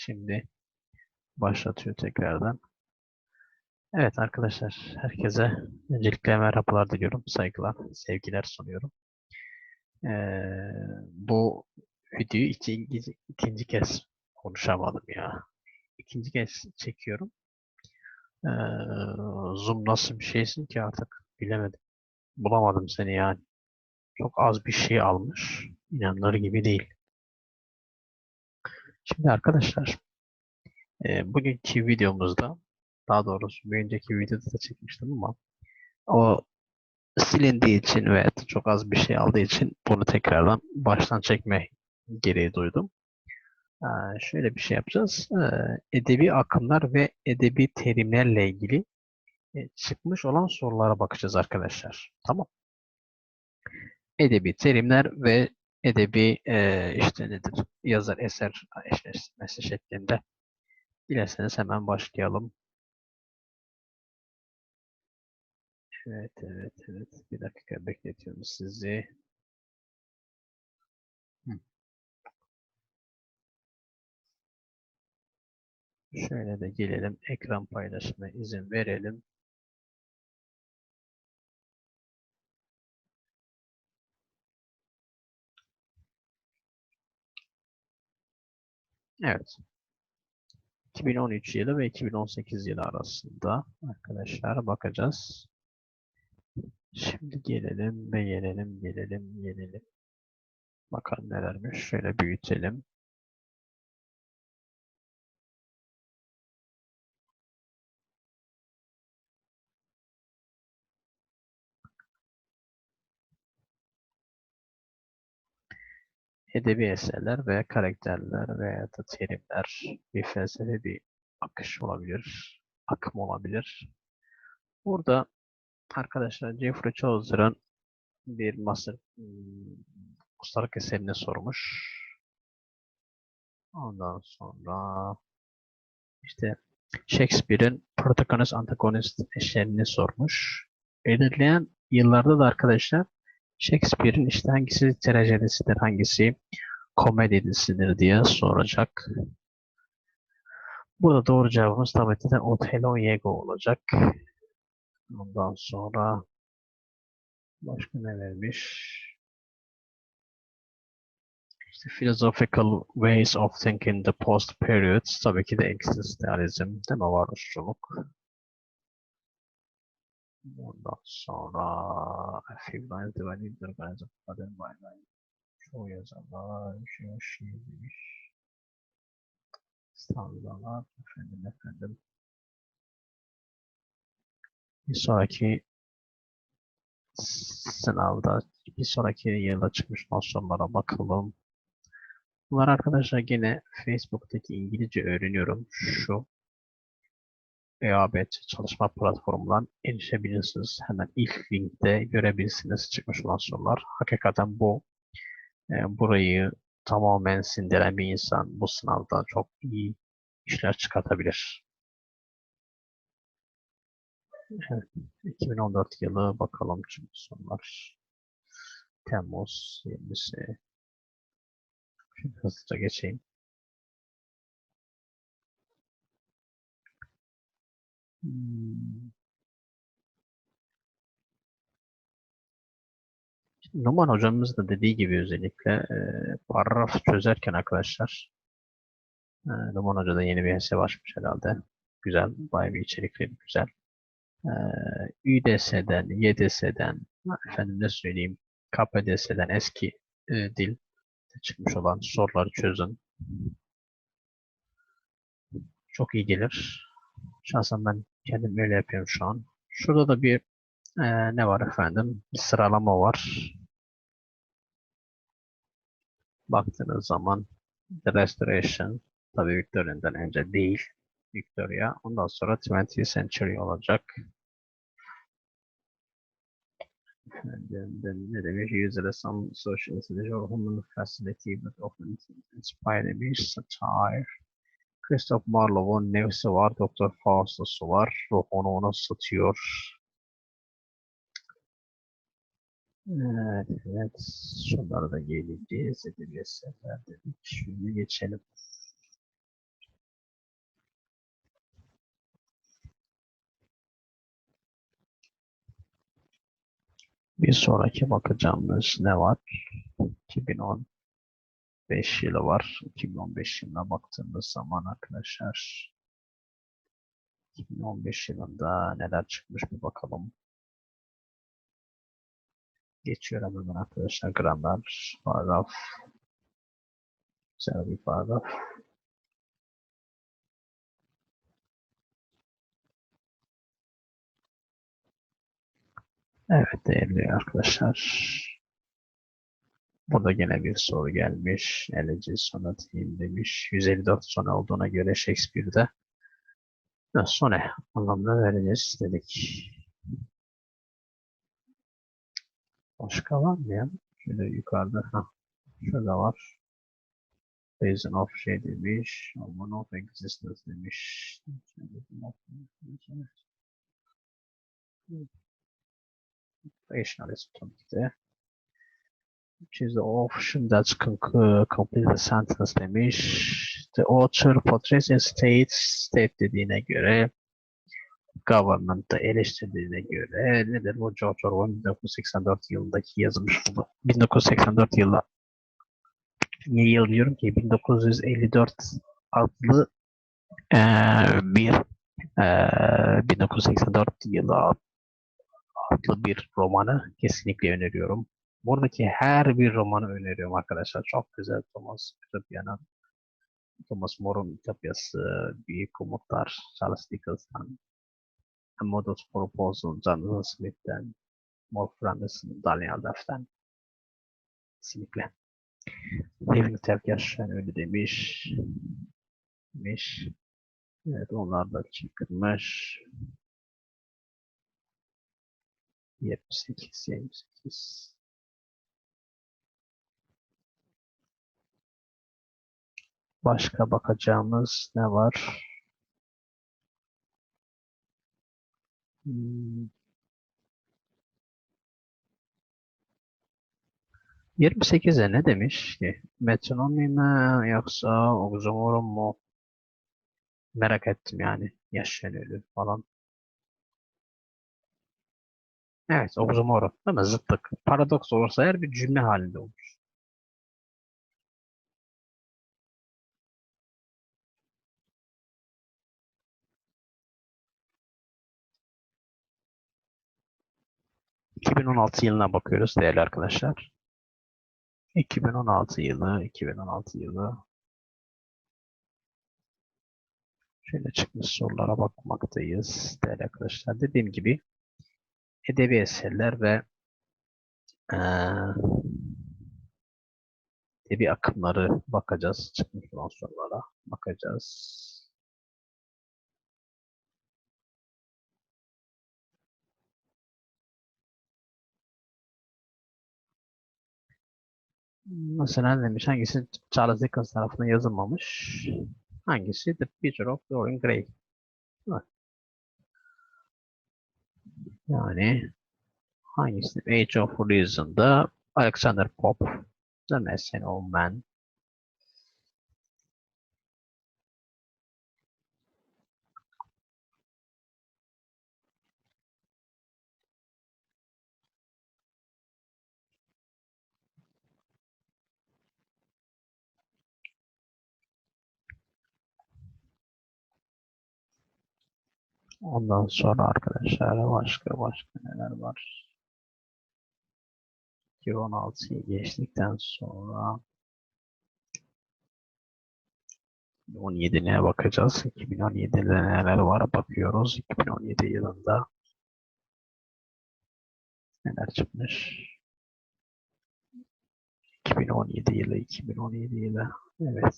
Şimdi başlatıyor tekrardan. Evet arkadaşlar, herkese öncelikle merhabalar diliyorum. Saygılar, sevgiler sunuyorum. Ee, bu videoyu ikinci, ikinci kez konuşamadım ya. İkinci kez çekiyorum. Ee, Zoom nasıl bir şeysin ki artık bilemedim. Bulamadım seni yani. Çok az bir şey almış. İnanılır gibi değil. Şimdi arkadaşlar, e, bugünkü videomuzda, daha doğrusu bir önceki videoda da çekmiştim ama o silindiği için ve çok az bir şey aldığı için bunu tekrardan baştan çekme gereği duydum. Ee, şöyle bir şey yapacağız. Ee, edebi akımlar ve edebi terimlerle ilgili e, çıkmış olan sorulara bakacağız arkadaşlar. Tamam. Edebi terimler ve edebi e, işte nedir? Yazar eser eşleştirmesi şeklinde. Dilerseniz hemen başlayalım. Evet, evet, evet. Bir dakika bekletiyorum sizi. Hı. Şöyle de gelelim. Ekran paylaşımına izin verelim. Evet. 2013 yılı ve 2018 yılı arasında arkadaşlar bakacağız. Şimdi gelelim ve gelelim, gelelim, gelelim. Bakalım nelermiş. Şöyle büyütelim. Edebi eserler veya karakterler veya da terimler bir felsefe bir akış olabilir, akım olabilir. Burada arkadaşlar Jeffrey Chaucer'ın bir master hmm, ustalık eserini sormuş. Ondan sonra işte Shakespeare'in protagonist antagonist eserini sormuş. Belirleyen yıllarda da arkadaşlar Shakespeare'in işte hangisi trajedisidir, hangisi komedisidir diye soracak. Burada doğru cevabımız tabii ki de Othello Diego olacak. Ondan sonra başka ne vermiş? İşte philosophical ways of thinking the post periods tabii ki de existentialism değil mi varoluşçuluk. Ondan sonra divided organizm pattern by line. Çoğu yazarlar şey şey demiş. Stanzalar efendim efendim. Bir sonraki sınavda bir sonraki yılda çıkmış nosyonlara bakalım. Bunlar arkadaşlar yine Facebook'taki İngilizce öğreniyorum. Şu EABT çalışma platformundan erişebilirsiniz. Hemen ilk linkte görebilirsiniz çıkmış olan sorular. Hakikaten bu e, burayı tamamen sindiren bir insan bu sınavda çok iyi işler çıkartabilir. Evet, 2014 yılı bakalım çıkmış sorular. Temmuz 20'si. Şimdi hızlıca geçeyim. Numan hocamız da dediği gibi özellikle e, paragraf çözerken arkadaşlar e, Numan Hoca da yeni bir hesap açmış herhalde. Güzel, bayağı bir içerikli, güzel. E, ÜDS'den, YDS'den, efendim ne söyleyeyim, KPDS'den eski e, dil çıkmış olan soruları çözün. Çok iyi gelir. Şahsen ben kendim öyle yapıyorum şu an. Şurada da bir e, ne var efendim? Bir sıralama var. Baktığınız zaman The Restoration tabii Victoria'dan önce değil. Victoria. Ondan sonra 20th Century olacak. Ne demiş? Usually some social institution or human facility but often inspired bir satire. Christoph Marlowe'un nevsi var. Doktor Faustus'u var. Ruh onu ona satıyor. Evet, evet. Şunlara da geleceğiz. Edileceğiz. Dedik. Şimdi geçelim. Bir sonraki bakacağımız ne var? 2010 2015 yılı var. 2015 yılına baktığımız zaman arkadaşlar 2015 yılında neler çıkmış bir bakalım. Geçiyorum hemen arkadaşlar. Grammar, paragraf. Güzel bir paragraf. Evet değerli arkadaşlar. Burada gene bir soru gelmiş. Elegy sonatiyim demiş. 154 sone olduğuna göre Shakespeare'de sone anlamına vereceğiz dedik. Başka var mı ya? Şöyle yukarıda. Ha, şurada var. Reason of şey demiş. Woman of existence demiş. Rationalist tabii ki. İs the option that complete the sentence demiş. The author portrays a state, state dediğine göre government'ı eleştirdiğine göre nedir bu George Orwell 1984 yılındaki yazmış bu. 1984 yılı niye yıl diyorum ki 1954 adlı eee, bir eee 1984 yılı adlı bir romanı kesinlikle öneriyorum. Buradaki her bir romanı öneriyorum arkadaşlar. Çok güzel Thomas Ütopya'nın Thomas More'un Ütopyası, Büyük Umutlar, Charles Dickens'tan, A Models Proposal, Jonathan Smith'ten, More Francis'ın Daniel Duff'tan. Kesinlikle. Living Terkeşen öyle demiş. Demiş. Evet onlar da çıkmış. 78, 78. Başka bakacağımız ne var? Hmm. 28'e ne demiş ki? Metronomi mi yoksa oxymoron mu? Merak ettim yani. Yaşayan ölü falan. Evet, oxymoron. Değil mi? Zıtlık. Paradoks olursa eğer bir cümle halinde olur. ...2016 yılına bakıyoruz değerli arkadaşlar. 2016 yılı, 2016 yılı. Şöyle çıkmış sorulara bakmaktayız değerli arkadaşlar. Dediğim gibi edebi eserler ve eee edebi akımları bakacağız. Çıkmış olan sorulara bakacağız. Mesela demiş hangisi Charles Dickens tarafından yazılmamış? Hangisi? The Picture of Dorian Gray. Yani hangisi? Age of Reason'da Alexander Pope, The Messing Old Man. Ondan sonra arkadaşlar başka başka neler var? 2016'yı geçtikten sonra 2017'ye bakacağız. 2017'de neler var bakıyoruz. 2017 yılında neler çıkmış? 2017 yılı, 2017 yılı. Evet.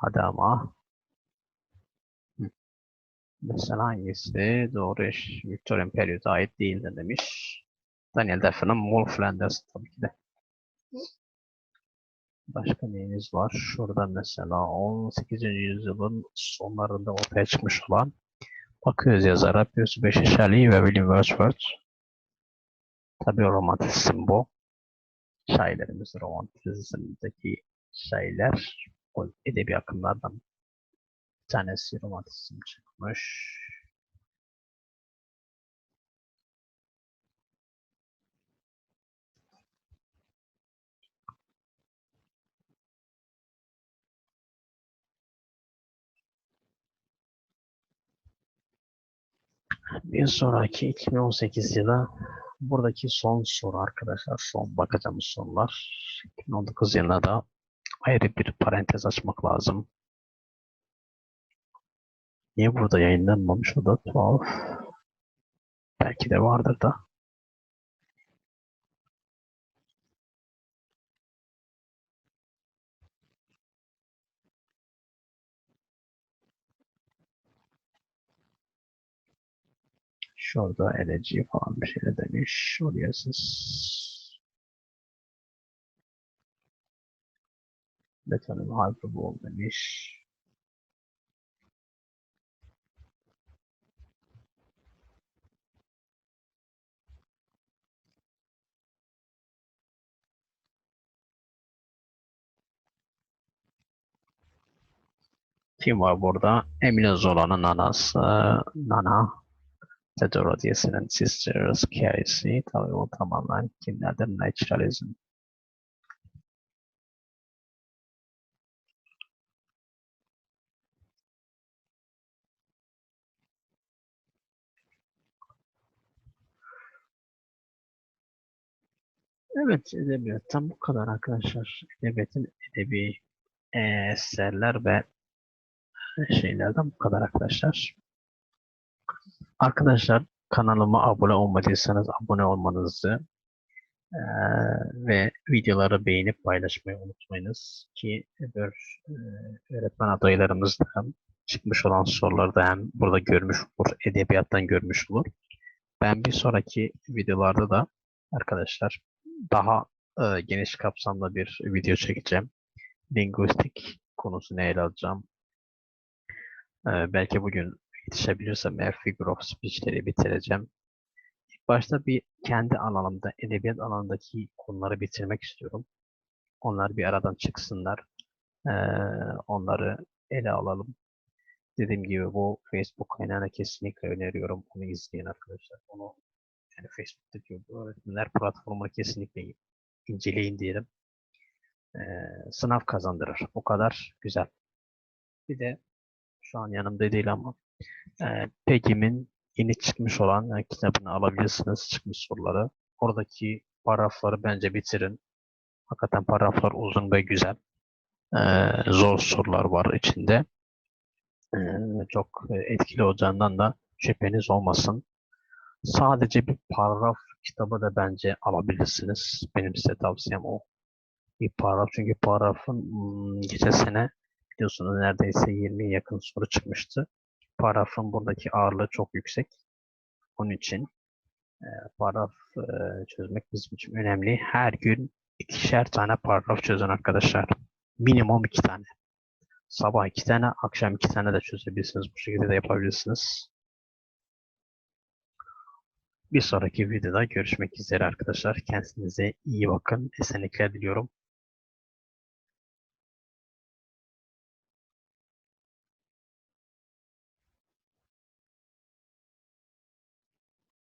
Hadi ama. Mesela hangisi doğru iş Victorian Period'a ait değildir demiş. Daniel Defne'nin Wolf Flanders tabii ki de. Başka neyimiz var? Şurada mesela 18. yüzyılın sonlarında ortaya çıkmış olan bakıyoruz yazara Pius Beşi ve William Wordsworth. Tabii romantizm bu. şairlerimiz romantizmdeki şairler o edebi akımlardan bir tanesi romantizm çıkmış. Bir sonraki 2018 yılı buradaki son soru arkadaşlar. Son bakacağımız sorular. 2019 yılında da ayrı bir parantez açmak lazım. Niye burada yayınlanmamış o da tuhaf. Belki de vardır da. Şurada eleci falan bir şey demiş. Oraya siz Betonun hyperbol demiş. Kim var burada? Emine Zola'nın anası Nana. Theodore Diyesi'nin Sisters Carey'si. Tabii o tamamen kimlerden? Naturalism. Evet, edebiyattan bu kadar arkadaşlar. Edebiyatın edebi eee, eserler ve şeylerden bu kadar arkadaşlar. Arkadaşlar kanalıma abone olmadıysanız abone olmanızı eee, ve videoları beğenip paylaşmayı unutmayınız ki öbür eee, öğretmen adaylarımız da çıkmış olan soruları da hem burada görmüş olur, edebiyattan görmüş olur. Ben bir sonraki videolarda da arkadaşlar daha e, geniş kapsamlı bir video çekeceğim. Linguistik konusunu ele alacağım. E, belki bugün yetişebilirsem eğer figure of speech'leri bitireceğim. İlk başta bir kendi alanımda, edebiyat alanındaki konuları bitirmek istiyorum. Onlar bir aradan çıksınlar. E, onları ele alalım. Dediğim gibi bu Facebook kaynağına kesinlikle öneriyorum. Onu izleyin arkadaşlar. Onu yani Facebook'taki öğretmenler platformunu kesinlikle inceleyin diyelim. Ee, sınav kazandırır. O kadar güzel. Bir de şu an yanımda değil ama e, Pegim'in yeni çıkmış olan e, kitabını alabilirsiniz. Çıkmış soruları. Oradaki paragrafları bence bitirin. Hakikaten paragraflar uzun ve güzel. Ee, zor sorular var içinde. Ee, çok e, etkili olacağından da şüpheniz olmasın. Sadece bir paragraf kitabı da bence alabilirsiniz. Benim size tavsiyem o. Bir paragraf çünkü paragrafın hmm, geçen sene biliyorsunuz neredeyse 20'ye yakın soru çıkmıştı. Paragrafın buradaki ağırlığı çok yüksek. Onun için e, paragraf e, çözmek bizim için önemli. Her gün ikişer tane paragraf çözün arkadaşlar. Minimum iki tane. Sabah iki tane, akşam iki tane de çözebilirsiniz. Bu şekilde de yapabilirsiniz. Bir sonraki videoda görüşmek üzere arkadaşlar. Kendinize iyi bakın. Esenlikler diliyorum.